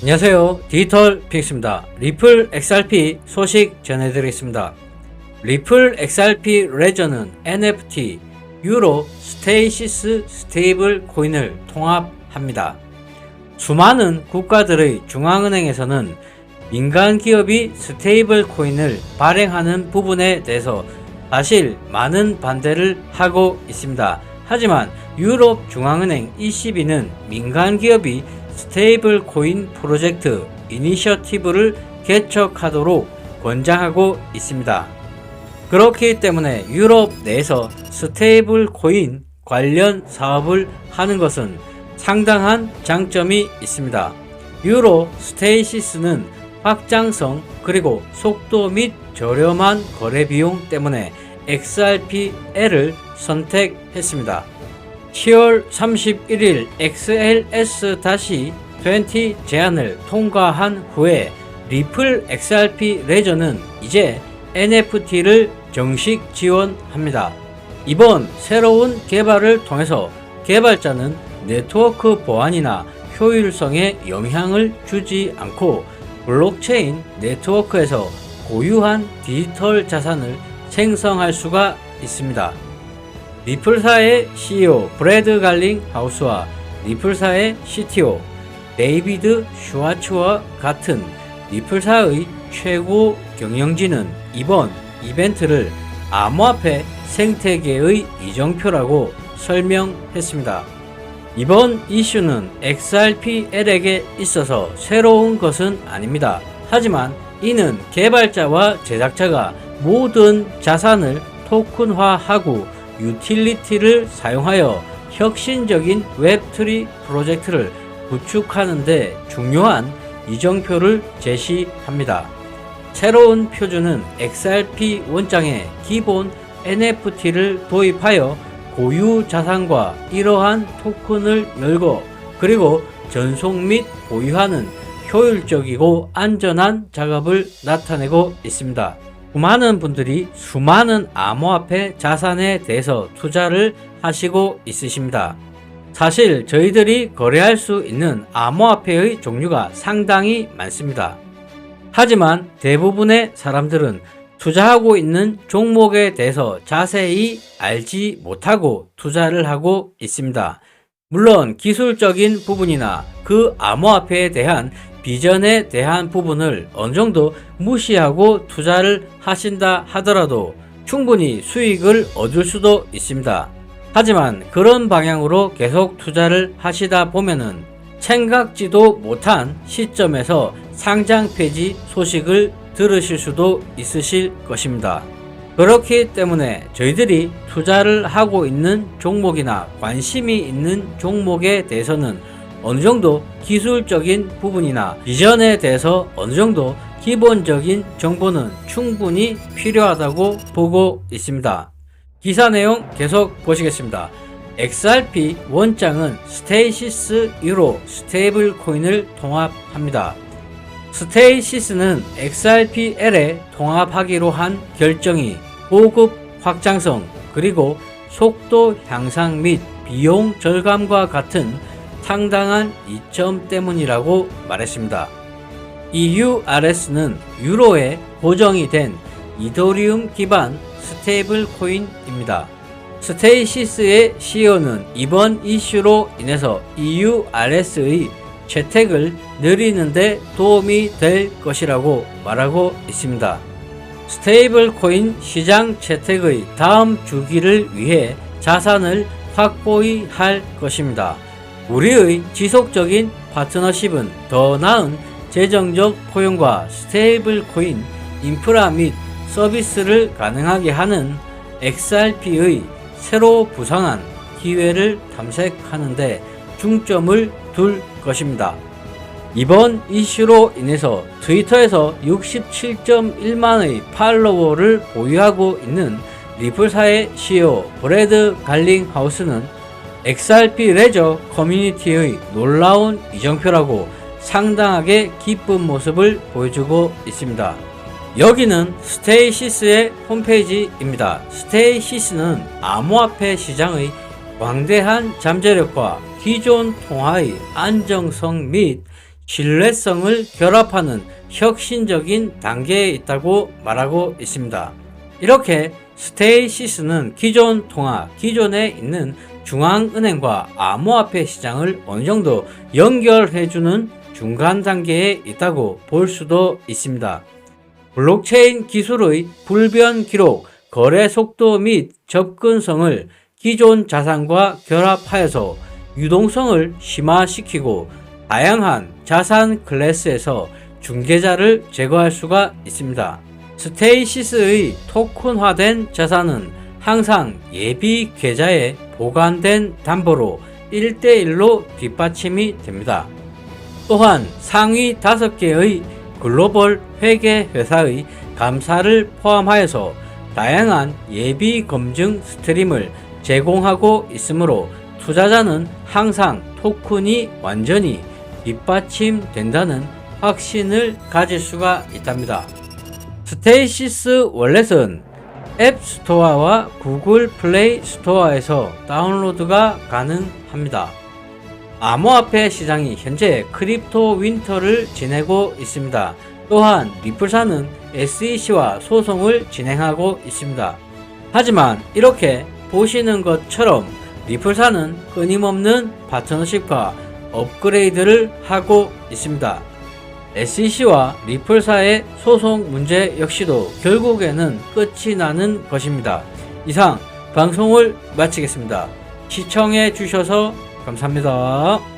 안녕하세요. 디지털 픽스입니다. 리플 XRP 소식 전해드리겠습니다. 리플 XRP 레저는 NFT, 유로, 스테이시스 스테이블 코인을 통합합니다. 수많은 국가들의 중앙은행에서는 민간 기업이 스테이블 코인을 발행하는 부분에 대해서 사실 많은 반대를 하고 있습니다. 하지만 유럽 중앙은행 ECB는 민간 기업이 스테이블 코인 프로젝트 이니셔티브를 개척하도록 권장하고 있습니다. 그렇기 때문에 유럽 내에서 스테이블 코인 관련 사업을 하는 것은 상당한 장점이 있습니다. 유로 스테이시스는 확장성 그리고 속도 및 저렴한 거래 비용 때문에 XRPL을 선택했습니다. 10월 31일 XLS-20 제안을 통과한 후에 리플 XRP 레저는 이제 NFT를 정식 지원합니다. 이번 새로운 개발을 통해서 개발자는 네트워크 보안이나 효율성에 영향을 주지 않고 블록체인 네트워크에서 고유한 디지털 자산을 생성할 수가 있습니다. 리플사의 CEO 브래드 갈링 하우스와 리플사의 CTO 데이비드 슈와츠와 같은 리플사의 최고 경영진은 이번 이벤트를 암호화폐 생태계의 이정표라고 설명했습니다. 이번 이슈는 XRPL에게 있어서 새로운 것은 아닙니다. 하지만 이는 개발자와 제작자가 모든 자산을 토큰화하고 유틸리티를 사용하여 혁신적인 웹3 프로젝트를 구축하는데 중요한 이정표를 제시합니다. 새로운 표준은 XRP 원장에 기본 NFT를 도입하여 고유 자산과 이러한 토큰을 열고 그리고 전송 및 보유하는 효율적이고 안전한 작업을 나타내고 있습니다. 많은 분들이 수많은 암호화폐 자산에 대해서 투자를 하시고 있으십니다. 사실 저희들이 거래할 수 있는 암호화폐의 종류가 상당히 많습니다. 하지만 대부분의 사람들은 투자하고 있는 종목에 대해서 자세히 알지 못하고 투자를 하고 있습니다. 물론 기술적인 부분이나 그 암호화폐에 대한 비전에 대한 부분을 어느 정도 무시하고 투자를 하신다 하더라도 충분히 수익을 얻을 수도 있습니다. 하지만 그런 방향으로 계속 투자를 하시다 보면은 생각지도 못한 시점에서 상장 폐지 소식을 들으실 수도 있으실 것입니다. 그렇기 때문에 저희들이 투자를 하고 있는 종목이나 관심이 있는 종목에 대해서는 어느 정도 기술적인 부분이나 비전에 대해서 어느 정도 기본적인 정보는 충분히 필요하다고 보고 있습니다. 기사 내용 계속 보시겠습니다. XRP 원장은 스테이시스 유로 스테이블 코인을 통합합니다. 스테이시스는 XRPL에 통합하기로 한 결정이 고급 확장성 그리고 속도 향상 및 비용 절감과 같은 상당한 이점 때문이라고 말했습니다. EURS는 유로에 고정이 된 이더리움 기반 스테이블 코인입니다. 스테이시스의 CEO는 이번 이슈로 인해서 EURS의 채택을 늘리는데 도움이 될 것이라고 말하고 있습니다. 스테이블 코인 시장 채택의 다음 주기를 위해 자산을 확보할 것입니다. 우리의 지속적인 파트너십은 더 나은 재정적 포용과 스테이블 코인 인프라 및 서비스를 가능하게 하는 XRP의 새로 부상한 기회를 탐색하는데 중점을 둘 것입니다. 이번 이슈로 인해서 트위터에서 67.1만의 팔로워를 보유하고 있는 리플사의 CEO 브래드 갈링하우스는 XRP 레저 커뮤니티의 놀라운 이정표라고 상당하게 기쁜 모습을 보여주고 있습니다. 여기는 스테이시스의 홈페이지입니다. 스테이시스는 암호화폐 시장의 광대한 잠재력과 기존 통화의 안정성 및 신뢰성을 결합하는 혁신적인 단계에 있다고 말하고 있습니다. 이렇게 스테이시스는 기존 통화, 기존에 있는 중앙은행과 암호화폐 시장을 어느 정도 연결해주는 중간 단계에 있다고 볼 수도 있습니다. 블록체인 기술의 불변 기록, 거래 속도 및 접근성을 기존 자산과 결합하여서 유동성을 심화시키고 다양한 자산 클래스에서 중개자를 제거할 수가 있습니다. 스테이시스의 토큰화된 자산은 항상 예비 계좌에 보관된 담보로 1대1로 뒷받침이 됩니다. 또한 상위 5개의 글로벌 회계 회사의 감사를 포함하여서 다양한 예비 검증 스트림을 제공하고 있으므로 투자자는 항상 토큰이 완전히 뒷받침된다는 확신을 가질 수가 있답니다. 스테이시스 월렛은 앱 스토어와 구글 플레이 스토어에서 다운로드가 가능합니다. 암호화폐 시장이 현재 크립토 윈터를 지내고 있습니다. 또한 리플사는 SEC와 소송을 진행하고 있습니다. 하지만 이렇게 보시는 것처럼 리플사는 끊임없는 파트너십과 업그레이드를 하고 있습니다. SEC와 리플사의 소송 문제 역시도 결국에는 끝이 나는 것입니다. 이상 방송을 마치겠습니다. 시청해 주셔서 감사합니다.